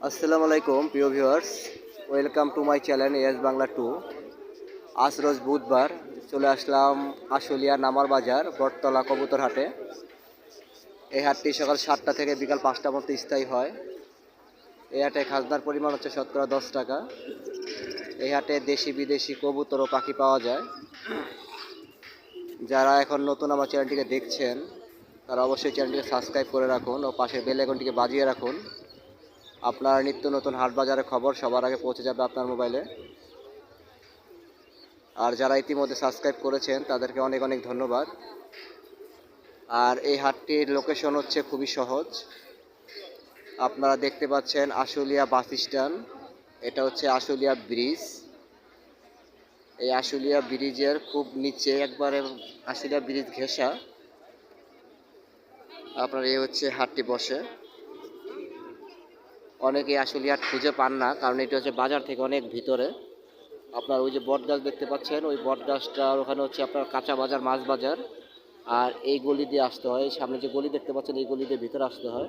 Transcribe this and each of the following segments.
আসসালামু আলাইকুম, প্রিয় viewers. Welcome to my channel S Bangla to আজ রোজ বুধবার চলে আসলাম আশুলিয়া নামার বাজার, বটতলা কবুতর হাটে। এই হাটটি সকাল সাতটা থেকে বিকাল পাঁচটা মধ্যে স্থায়ী হয়। এই হাটে খাজনার পরিমাণ হচ্ছে শতকরা দশ টাকা। এই হাটে দেশি বিদেশি কবুতর ও পাখি পাওয়া যায়। যারা এখন নতুন আমার চ্যানেলটিকে দেখছেন, তারা অবশ্যই চ্যানেলটিকে সাবস্ক্রাইব করে রাখুন ও পাশের বেল আইকনটিকে বাজিয়ে রাখুন। আপনার নিত্য নতুন হাট বাজারের খবর সবার আগে পৌঁছে যাবে আপনার মোবাইলে। আর যারা ইতিমধ্যে সাবস্ক্রাইব করেছেন, তাদেরকে অনেক অনেক ধন্যবাদ। আর এই হাটটির লোকেশন হচ্ছে খুবই সহজ। আপনারা দেখতে পাচ্ছেন আশুলিয়া বাস স্ট্যান্ড। এটা হচ্ছে আশুলিয়া ব্রিজ। এই আশুলিয়া ব্রিজের খুব নিচে একবারে আশুলিয়া ব্রিজ ঘেঁষা। আপনার এই হচ্ছে হাটটি বসে। অনেকে আসলে আর খুঁজে পান না, কারণ এটা হচ্ছে বাজার থেকে অনেক ভিতরে। আপনার ওই যে বট গাছ দেখতে পাচ্ছেন, ওই বট গাছটার ওখানে হচ্ছে আপনার কাঁচা বাজার, মাছ বাজার। আর এই গলি দিয়ে আসতে হয়, সামনে যে গলি দেখতে পাচ্ছেন, এই গলি দিয়ে ভিতরে আসতে হয়।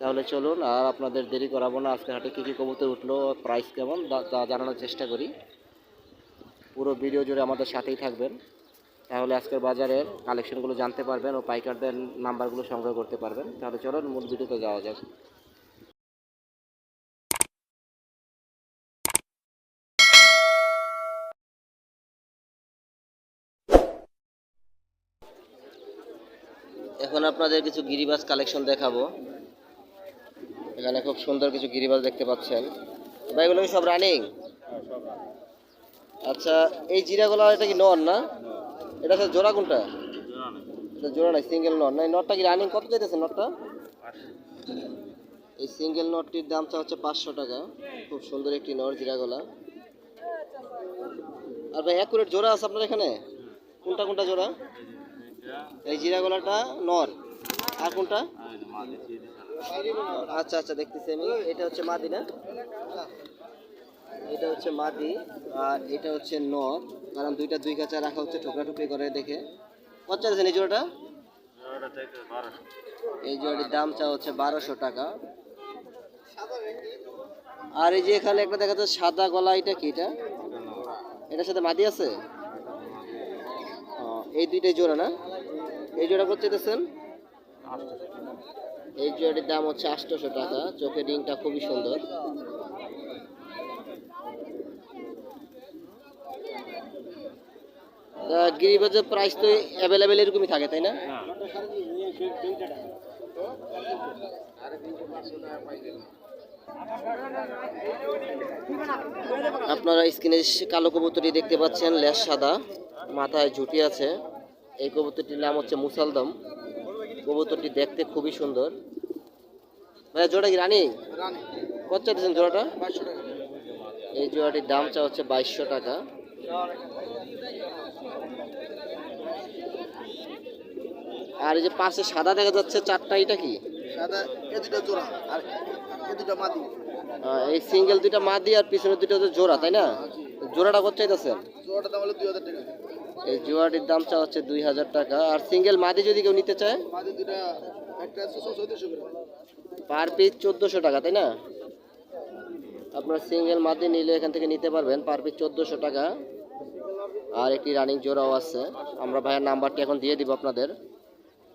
তাহলে চলুন, আর আপনাদের দেরি করাবো না আজকে হাটে কী কী কবুতর উঠল প্রাইস কেমন, তা জানানোর চেষ্টা করি। পুরো ভিডিও জুড়ে আমাদের সাথেই থাকবেন। তাহলে আজকের বাজারের কালেকশনগুলো জানতে পারবেন ও পাইকারদের নাম্বারগুলো সংগ্রহ করতে পারবেন। তাহলে চলুন, মূল ভিডিওতে যাওয়া যাক। এখন আপনাদের কিছু গিরিবাজ কালেকশন দেখাবো। এখানে খুব সুন্দর কিছু গিরিবাজ দেখতে পাচ্ছেন। ভাই, এগুলো কি সব রানিং আচ্ছা এই জিরাগুলো এটা কি নর না? এটা হচ্ছে জোড়া কোনটা? এটা জোড়া নাই সিঙ্গেল নট না নটটা কি রানিং কত চাইতেছে নটটা? এই সিঙ্গেল নটটির দামটা হচ্ছে পাঁচশো টাকা। খুব সুন্দর একটি নর জিরাগোলা। আর ভাই অ্যাকুরেট জোড়া আছে আপনার এখানে? কোনটা কোনটা জোড়া? এই জিরাগোলাটা নর। আর কোনটা? আচ্ছা আচ্ছা দেখতেছি আমি। এটা হচ্ছে মাদি না? এটা হচ্ছে মাদি, আর এটা হচ্ছে নর। কারণ দুইটা দুই কাঁচা রাখা হচ্ছে টুকরা টুকরি করে দেখে। কত চাইছেন এই জোড়াটা? এই জোড়াটির দাম চা হচ্ছে বারোশো টাকা। আর এই যে এখানে একটা দেখা যাচ্ছে সাদা গলা, এটা কি এটা? এটার সাথে মাদি আছে? এই দুইটাই জোড়া না? এই জোড়া কত চাইতেছেন এই জোড়াটির দাম হচ্ছে আটশোশো টাকা। চোখের রিংটা খুবই সুন্দর। গিরিবাজের প্রাইস তো অ্যাভেলেবেল এরকমই থাকে তাই না? আপনারা স্ক্রিনে কালো কবুতরটি দেখতে পাচ্ছেন লেস সাদা মাথায় ঝুটি আছে। এই কবুতরটির নাম হচ্ছে মুসালদম। কবুতরটি দেখতে খুবই সুন্দর। ভাইয়া জোড়া কি রানি? কত চাইতেছেন জোড়াটা? এই জোড়াটির দাম চা হচ্ছে বাইশশো টাকা। আর এই যে পাশে সাদা দেখা যাচ্ছে চারটা এটা কি? সাদা এ দুটো জোড়া আর এ দুটো মাদি। এই সিঙ্গেল দুইটা মাদি আর পিছনে দুইটা তো জোড়া তাই না? জোড়াটা কত চাইতেছেন? জোড়াটা দাম হলো দুই হাজার টাকা। এই জোড়াটির দাম চা হচ্ছে দুই হাজার টাকা। আর সিঙ্গেল মাদি যদি কেউ নিতে চায়? পার পিস চোদ্দোশো টাকা তাই না? আপনার সিঙ্গেল মাদি নিলে এখান থেকে নিতে পারবেন পার পিস চোদ্দোশো টাকা। আর একটি রানিং জোড়াও আছে। আমরা ভাইয়ের নাম্বারটি এখন দিয়ে দিব আপনাদের।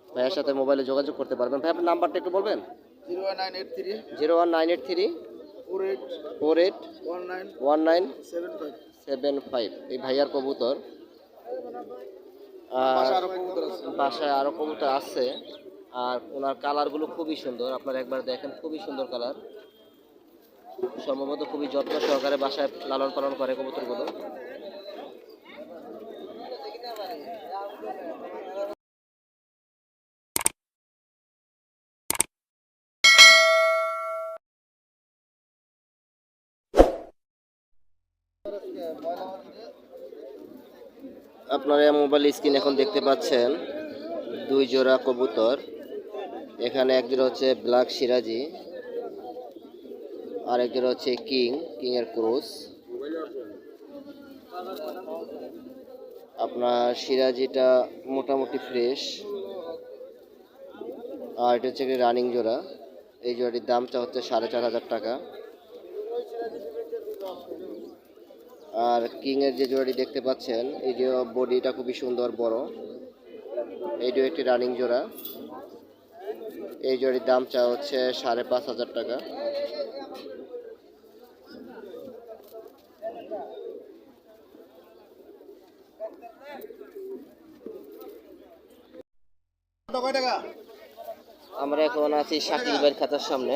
ভাইয়ের সাথে মোবাইলে যোগাযোগ করতে পারবেন। ভাই আপনার নাম্বারটা একটু বলবেন? Zero one nine eight three. Zero one nine eight three. Four eight four eight one nine one nine seven five. এই ভাইয়ার কবুতর। বাসায় আরও কবুতর আছে। আর ওনার কালারগুলো খুবই সুন্দর। আপনারা একবার দেখেন খুবই সুন্দর কালার। সম্ভবত খুবই যত্ন সহকারে বাসায় লালন পালন করে কবুতরগুলো। আপনারা মোবাইল স্ক্রিন এখন দেখতে পাচ্ছেন, দুই জোড়া কবুতর। এখানে এক জোড়া হচ্ছে ব্ল্যাক সিরাজি, আর এক জোড়া হচ্ছে কিং কিং এর ক্রুজ আপনার সিরাজিটা মোটামুটি ফ্রেশ আর এটা হচ্ছে রানিং জোড়া। এই জোড়াটির দামটা হচ্ছে সাড়ে চার হাজার টাকা। আর কিং এর যে জোড়াটি দেখতে পাচ্ছেন এই যে বডিটা খুবই সুন্দর বড়। এইটিও একটি রানিং জোড়া। এই জোড়ির দাম চা হচ্ছে সাড়ে পাঁচ হাজার টাকা। আমরা এখন আছি শাকিল ভাইয়ের খাতার সামনে।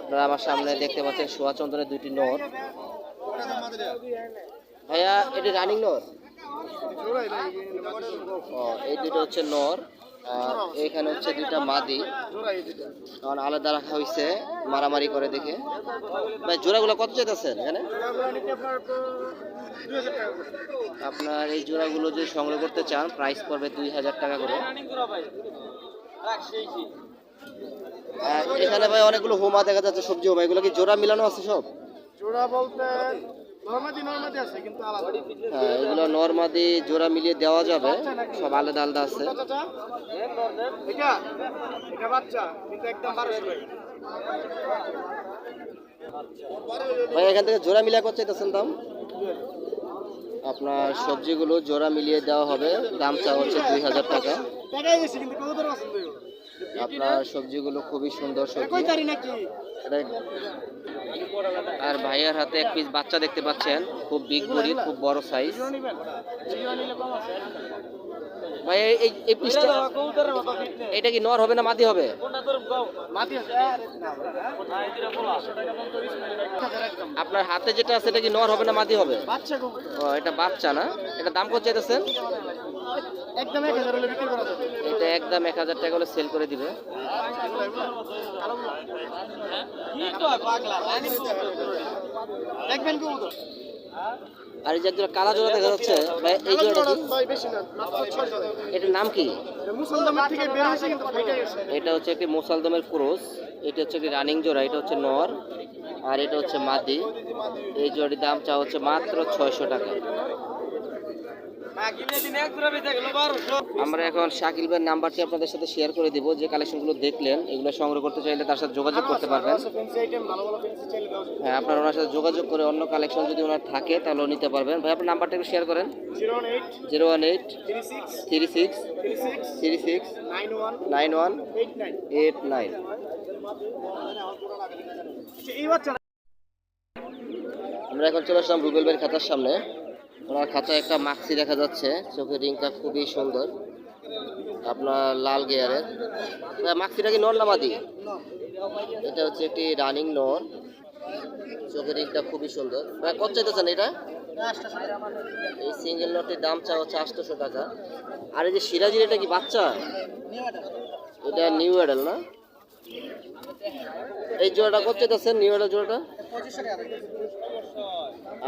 আপনারা আমার সামনে দেখতে পাচ্ছেন সোয়া চন্দনের দুইটি নোট। ভাইয়া, এটি রানিং নর? ও, এই দুটো হচ্ছে নর এখানে হচ্ছে দুইটা মাদি। দুটো কারণ আলাদা রাখা হয়েছে মারামারি করে দেখে। ভাই, জোড়াগুলো কত চাইতেছেন এখানে। আপনার এই জোড়াগুলো যদি সংগ্রহ করতে চান প্রাইস পড়বে দুই হাজার টাকা করে। এখানে ভাই অনেকগুলো হোমা দেখা যাচ্ছে, সবজি হোমা। এগুলো কি জোড়া মিলানো আছে সব? জোড়া বলতে নর্মাদি নর্মাদি আছে কিন্তু আলাদা। হ্যাঁ এগুলো নর্মাদি জোড়া মিলিয়ে দেওয়া যাবে। সব আলাদা আলাদা আছে। এটা? এটা বাচ্চা কিন্তু একদম বারোশো টাকা। ভাই এখান থেকে জোড়া মিলিয়ে কত চাইতেছেন দাম? আপনার সবজিগুলো জোড়া মিলিয়ে দেওয়া হবে। দামটা হচ্ছে দুই হাজার টাকা। আপনার সবজিগুলো খুবই সুন্দর সবজি। এটা- আর ভাইয়ার হাতে এক পিস বাচ্চা দেখতে পাচ্ছেন। খুব বিগ বডি খুব বড় সাইজ ভাই এই- এই পিসটা এটা কি নর হবে না মাদি হবে? কোনটা তোর গাও মাটি আছে আরে না না এদিকে বলা 100 টাকা দাম তো রিস্ক নেই একদম। আপনার হাতে যেটা আছে এটা কি নর হবে না মাদি হবে? ও এটা বাচ্চা না? এটা দাম কত চাইতেছেন? একদম 1000 হলে বিক্রি করা যাবে। এটা একদম এক হাজার টাকা হলে সেল করে দিবে। দেখবেন আর এই যে একজন কালা জোড়া দেখা যাচ্ছে ভাই এই জোড়াটা কি? ভাই বেশি না মাত্র 600 এটার নাম কি? এটা হচ্ছে একটি মুসালদমের ক্রোস এটা হচ্ছে একটি রানিং জোড়া এটা হচ্ছে নর আর এটা হচ্ছে মাদি। এই জোড়াটির দাম চা হচ্ছে মাত্র ছয়শো টাকা। আমরা এখন শাকিল ভাইয়ের নাম্বারটি আপনাদের সাথে শেয়ার করে দিব যে কালেকশনগুলো দেখলেন এগুলো সংগ্রহ করতে চাইলে তার সাথে যোগাযোগ করতে পারবেন। হ্যাঁ আপনার ওনার সাথে যোগাযোগ করে অন্য কালেকশন যদি ওনার থাকে তাহলেও নিতে পারবেন। ভাই আপনার নাম্বারটা একটু শেয়ার করেন। Zero one eight 36 three six three six 91 nine one eight nine আমরা এখন চলে আসলাম রুবেল ভাইয়ের খাতার সামনে। ওনার খাতায় একটা মাক্সি দেখা যাচ্ছে। চোখের রিংটা খুবই সুন্দর। আপনার লাল গিয়ারের মাক্সিটা কি নর নামাদি এটা হচ্ছে একটি রানিং নর। চোখের রিংটা খুবই সুন্দর। কত চাইতেছেন এটা? এই সিঙ্গেল নটটির দাম চা হচ্ছে আটশোশো টাকা। আর এই যে সিরাজির এটা কি বাচ্চা? এটা নিউ অ্যাডাল না? এই জোড়াটা কত চাইতেছেন? নিউ অ্যাডাল জোড়াটা?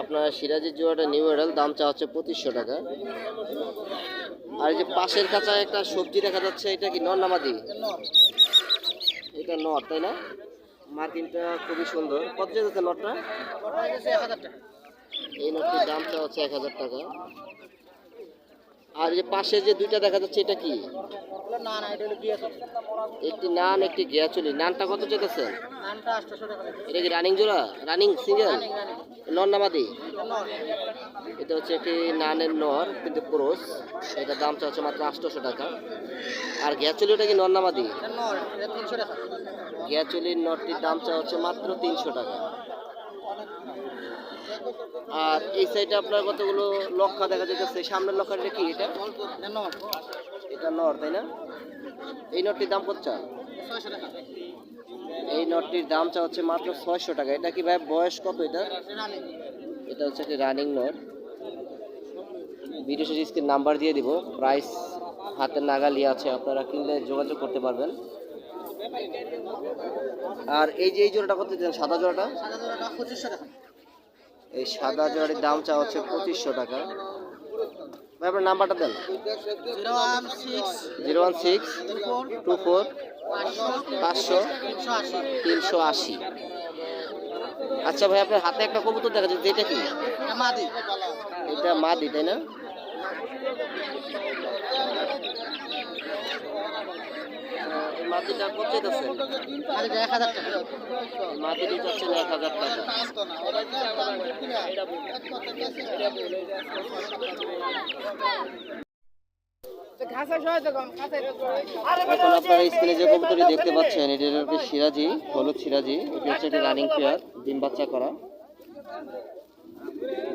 আপনার সিরাজের জোড়াটা নিউ এডাল দাম চা হচ্ছে পঁচিশশো টাকা। আর এই যে পাশের কাঁচা একটা সবজি দেখা যাচ্ছে, এটা কি নর নামাদি এটা নট তাই না? মার্কিনটা খুবই সুন্দর। কত যাচ্ছে নটটা এই নটটির দাম চা হচ্ছে এক হাজার টাকা। আর যে পাশে যে দুইটা দেখা যাচ্ছে এটা কি? এটা একটি নান একটি গিয়াচুলি নানটা কত চেতেছে নামটা 800 টাকা লাগে এটা কি রানিং জোড়া? রানিং সিঙ্গেল নর নামাদি এটা হচ্ছে একটি নানের নর কিন্তু ক্রোস। এটার দাম হচ্ছে মাত্র আটশোশো টাকা। আর গ্যাচুলিটা কি নর নামাদি এটা নর এটা 300 টাকা। গ্যাচুলির নটটির দাম চা হচ্ছে মাত্র তিনশো টাকা। আর এই সাইডে আপনার কতগুলো লক্ষা দেখা যাচ্ছে সামনের লক্ষাটা কি এটা? এটা নর, তাই না? এই নটটির দাম কত চা এই নটটির দাম চা হচ্ছে মাত্র ছয়শো টাকা। এটা কি ভাই বয়স কত এটা? এটা হচ্ছে একটি রানিং নট ভিডিও শেষে নাম্বার দিয়ে দিব। প্রাইস হাতের নাগালি আছে, আপনারা কিনলে যোগাযোগ করতে পারবেন। আর এই যে এই জোড়াটা কত সাদা জোড়াটা সাদা জোড়াটা? 2500 টাকা এই সাদা জোড়াটির দাম চা হচ্ছে পঁচিশশো টাকা। ভাই আপনার নাম্বারটা দেন। 016 zero one six two four পাঁচশো তিনশো আশি। আচ্ছা ভাই আপনার হাতে একটা কবুতর দেখা যাচ্ছে এটা কি? এটা মাদি। এটা মাদি তাই না? মাটিটা কত চাইতেছেন এক হাজার টাকা মাটিটি চাচ্ছেন এক হাজার টাকা। এখন আপনারা স্ক্রিনে যে দেখতে পাচ্ছেন এটি সিরাজি, হলুদ সিরাজি। এটি হচ্ছে একটি রানিং পেয়ার ডিম বাচ্চা করা।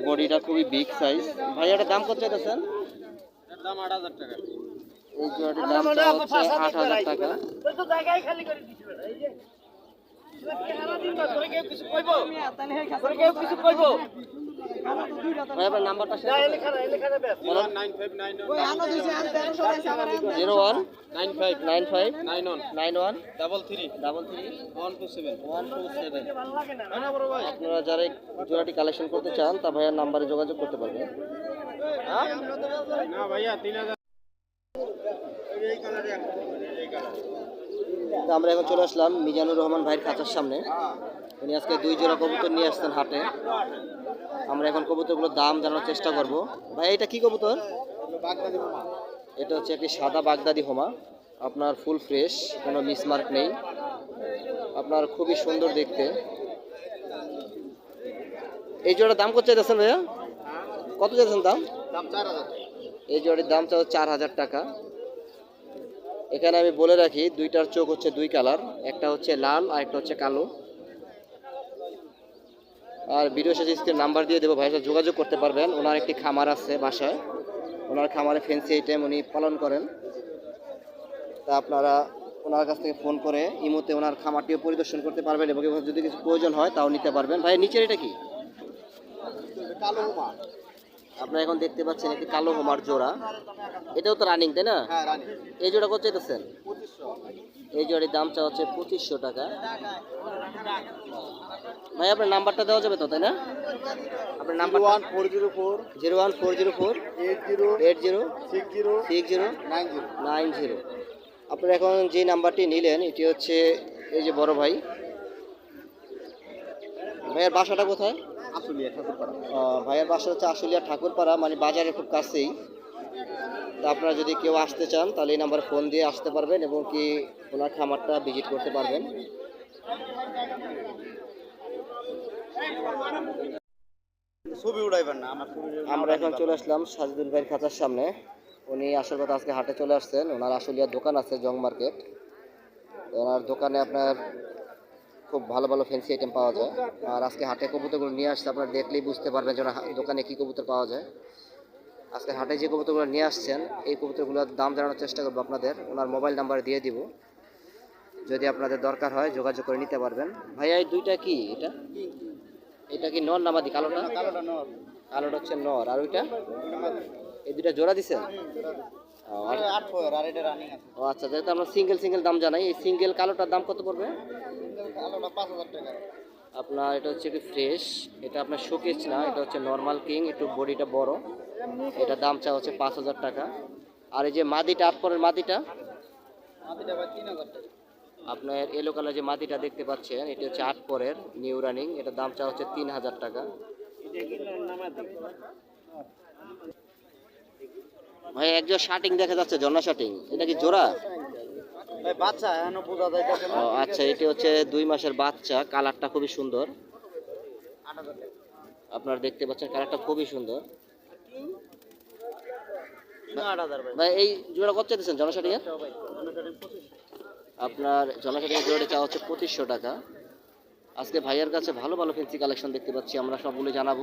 বডিটা খুবই বিগ সাইজ ভাই এটার দাম কত চাইতেছেন? দাম আট হাজার টাকা। এই জোড়াটির হচ্ছে আট হাজার টাকা। Zero one. Nine five nine five nine one. Nine one. Double three. Double three. One two seven. One two seven. আপনারা যারা এই জোড়াটি কালেকশন করতে চান তা ভাইয়ার নাম্বারে যোগাযোগ করতে পারবেন। না ভাইয়া তিন হাজার তো আমরা এখন চলে আসলাম মিজানুর রহমান ভাইয়ের খাঁচার সামনে। উনি আজকে দুই জোড়া কবুতর নিয়ে আসছেন হাটে। আমরা এখন কবুতরগুলোর দাম জানার চেষ্টা করব। ভাই, এটা কি কবুতর? এটা হচ্ছে একটি সাদা বাগদাদি হোমা। আপনার ফুল ফ্রেশ, কোনো মিসমার্ক নেই। আপনার খুবই সুন্দর দেখতে। এই জোড়ার দাম কত চাইতেছেন ভাইয়া? কত চাইতেছেন দাম? দাম চার হাজার। এই জোড়ির দাম চাও চার হাজার টাকা। এখানে আমি বলে রাখি, দুইটার চোখ হচ্ছে দুই কালার, একটা হচ্ছে লাল আর একটা হচ্ছে কালো। আর ভিডিও শেষে স্ক্রিন নাম্বার দিয়ে দেবো, ভাইয়ের যোগাযোগ করতে পারবেন। ওনার একটি খামার আছে বাসায়। ওনার খামারে ফেন্সি আইটেম উনি পালন করেন। তা আপনারা ওনার কাছ থেকে ফোন করে ইমোতে ওনার খামারটিও পরিদর্শন করতে পারবেন এবং যদি কিছু প্রয়োজন হয়, তাও নিতে পারবেন। ভাই নিচের এটা কি? কালো আপনারা এখন দেখতে পাচ্ছেন একটি কালো হোমার জোড়া। এটাও তো রানিং তাই না? হ্যাঁ এই জোড়া কত চাইতেছেন? এই জোড়ার দাম চা হচ্ছে পঁচিশশো টাকা। ভাই আপনার নাম্বারটা দেওয়া যাবে তো তাই না? আপনার number one four zero four. Zero one four zero four. Eight zero. Eight zero. Six zero. Six zero. Nine zero. Nine zero. আপনারা এখন যে নাম্বারটি নিলেন এটি হচ্ছে এই যে বড় ভাই। ভাইয়ের বাসাটা কোথায়? আসলে ঠাকুরপাড়া। ভাইয়ের বাসা হচ্ছে আশুলিয়া ঠাকুরপাড়া মানে বাজারে খুব কাছেই। তো আপনারা যদি কেউ আসতে চান তাহলে এই নাম্বারে ফোন দিয়ে আসতে পারবেন এবং কি ওনার খামারটা ভিজিট করতে পারবেন। ছবি উড়াইবেন না আমরা এখন চলে আসলাম সাজিদুল ভাইয়ের খাতার সামনে। উনি আসল কথা আজকে হাটে চলে আসছেন। ওনার আশুলিয়ার দোকান আছে জং মার্কেট। ওনার দোকানে আপনার খুব ভালো ভালো ফ্যান্সি আইটেম পাওয়া যায়। আর আজকে হাটে কবুতরগুলো নিয়ে আসছে আপনারা দেখলেই বুঝতে পারবেন যে দোকানে কী কবুতর পাওয়া যায়। আজকে হাটে যে কবুতরগুলো নিয়ে আসছেন এই কবুতরগুলোর দাম জানানোর চেষ্টা করব আপনাদের। ওনার মোবাইল নাম্বার দিয়ে দিব। যদি আপনাদের দরকার হয় যোগাযোগ করে নিতে পারবেন। ভাইয়া এই দুইটা কি এটা? এটা কি নর নামাদি কালোটা কালোটা হচ্ছে নর। আর ওইটা? এই দুইটা জোড়া দিছে? ও আচ্ছা যেহেতু আমরা সিঙ্গেল সিঙ্গেল দাম জানাই। এই সিঙ্গেল কালোটার দাম কত পড়বে? কালোটা পাঁচ হাজার টাকা। আপনার এটা হচ্ছে একটু ফ্রেশ এটা আপনার শোকেস না এটা হচ্ছে নর্মাল কিং একটু বডিটা বড়। এটা দাম চা হচ্ছে পাঁচ হাজার টাকা। আর এই যে মাদিটা আট পরের মাদিটা? আপনার এলো কালার যে মাদিটা দেখতে পাচ্ছেন এটা হচ্ছে আট পরের নিউ রানিং এটা দাম চা হচ্ছে তিন হাজার টাকা। ভাই একজন শার্টিং দেখা যাচ্ছে জন্না শার্টিং এটা কি জোড়া? আচ্ছা এটি হচ্ছে দুই মাসের বাচ্চা কালারটা খুবই সুন্দর। আপনারা দেখতে পাচ্ছেন কালারটা খুবই সুন্দর। ভাই। এই জোড়া কত চাইতেছেন? আপনার জনশাটিং এর জোড়াটা চাওয়া হচ্ছে পঁচিশশো টাকা। আজকে ভাইয়ার কাছে ভালো ভালো ফেন্সি কালেকশন দেখতে পাচ্ছি আমরা সবগুলো জানাব।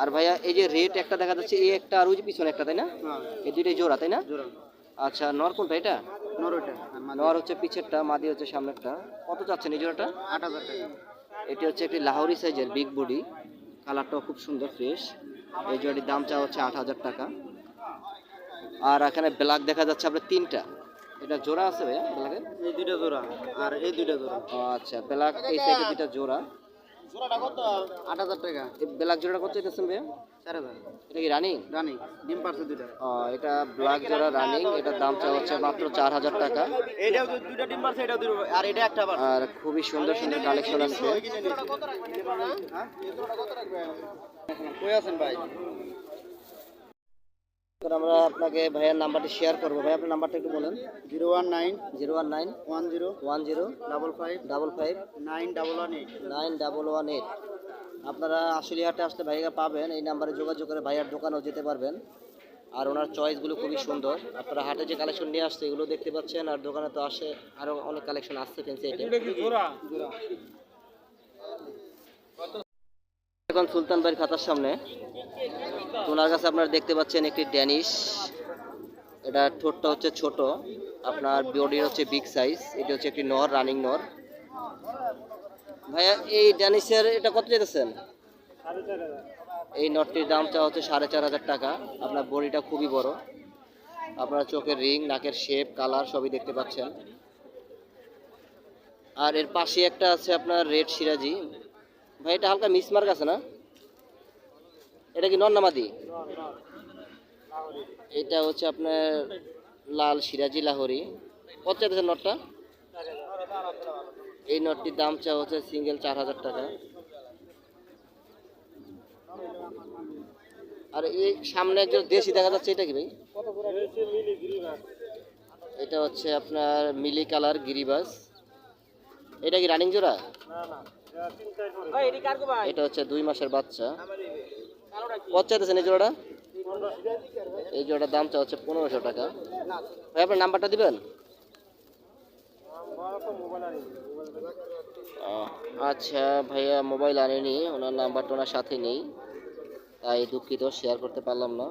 আর ভাইয়া এই যে রেট একটা দেখা যাচ্ছে এই একটা আর ওই যে পিছনে একটা তাই না? হ্যাঁ। এই দুইটাই জোড়া তাই না? আচ্ছা নর কোনটা এটা? নর হচ্ছে পিছেরটা মাদি হচ্ছে সামনেরটা। কত চাচ্ছেন এই জোড়াটা? আট হাজার টাকা। এটি হচ্ছে একটি লাহোরি সাইজের বিগ বডি। কালারটাও খুব সুন্দর ফ্রেশ। এই জোড়াটির দাম চা হচ্ছে আট হাজার টাকা। আর এখানে ব্ল্যাক দেখা যাচ্ছে আপনার তিনটা। এটা জোড়া আছে ভাইয়া ব্ল্যাকের? এই দুইটা জোড়া। আর এই দুইটা জোড়া। আচ্ছা ব্ল্যাক এই সাইডে দুইটা জোড়া। জোড়াটা কত? টাকা। এই ব্ল্যাক জোড়াটা কত চাইতেছেন ভাইয়া? চার হাজার। এটা কি রানিং? রানিং। ডিম পারছে দুইটা। এটা ব্ল্যাক জোড়া রানিং এটার দাম চা হচ্ছে মাত্র চার হাজার টাকা। এইটাও দুইটা ডিম পারছে এটাও দুটো আর এটা একটা আর খুবই সুন্দর সুন্দর কালেকশন আছে। কই আছেন ভাই? আমরা আপনাকে ভাইয়ের নাম্বারটি শেয়ার করব। ভাই আপনার নাম্বারটা একটু বলেন। Zero one nine zero one nine one zero one zero double five double five nine double one eight nine double one eight আপনারা আশুলিহাটে আসলে ভাইয়া পাবেন এই নাম্বারে যোগাযোগ করে ভাইয়ার দোকানেও যেতে পারবেন। আর ওনার চয়েসগুলো খুবই সুন্দর। আপনারা হাটে যে কালেকশন নিয়ে আসছে এগুলো দেখতে পাচ্ছেন আর দোকানে তো আসে আরও অনেক কালেকশন আসছে ফেন্সি আইটেম এখন সুলতান ভাইয়ের খাতার সামনে। ওনার কাছে আপনারা দেখতে পাচ্ছেন একটি ড্যানিশ। এটা ঠোঁটটা হচ্ছে ছোট। আপনার বডি হচ্ছে বিগ সাইজ এটা হচ্ছে একটি নর রানিং নর। ভাইয়া, এই ড্যানিশের এটা কত যেতেছেন এই নটটির দামটা হচ্ছে সাড়ে চার হাজার টাকা। আপনার বডিটা খুবই বড়। আপনার চোখের রিং নাকের শেপ কালার সবই দেখতে পাচ্ছেন। আর এর পাশে একটা আছে আপনার রেড সিরাজি ভাই, এটা হালকা মিসমার্ক আছে না? এটা কি নর নামাদি এটা হচ্ছে আপনার লাল সিরাজি লাহোরি। কত চাইতেছেন নটটা? এই নটটির দাম চা হচ্ছে সিঙ্গেল চার হাজার টাকা। আর এই সামনে একজন দেশি দেখা যাচ্ছে এটা কি ভাই? এটা হচ্ছে আপনার মিলি কালার গিরিবাস। এটা কি রানিং জোড়া? এটা হচ্ছে দুই মাসের বাচ্চা। কত চাইতেছেন এই জোড়াটা? এই জোড়াটার দামটা হচ্ছে পনেরোশো টাকা। ভাই, আপনার নাম্বারটা দিবেন? আচ্ছা ভাইয়া মোবাইল আনেনি, ওনার নাম্বারটা ওনার সাথে নেই, তাই দুঃখিত শেয়ার করতে পারলাম না।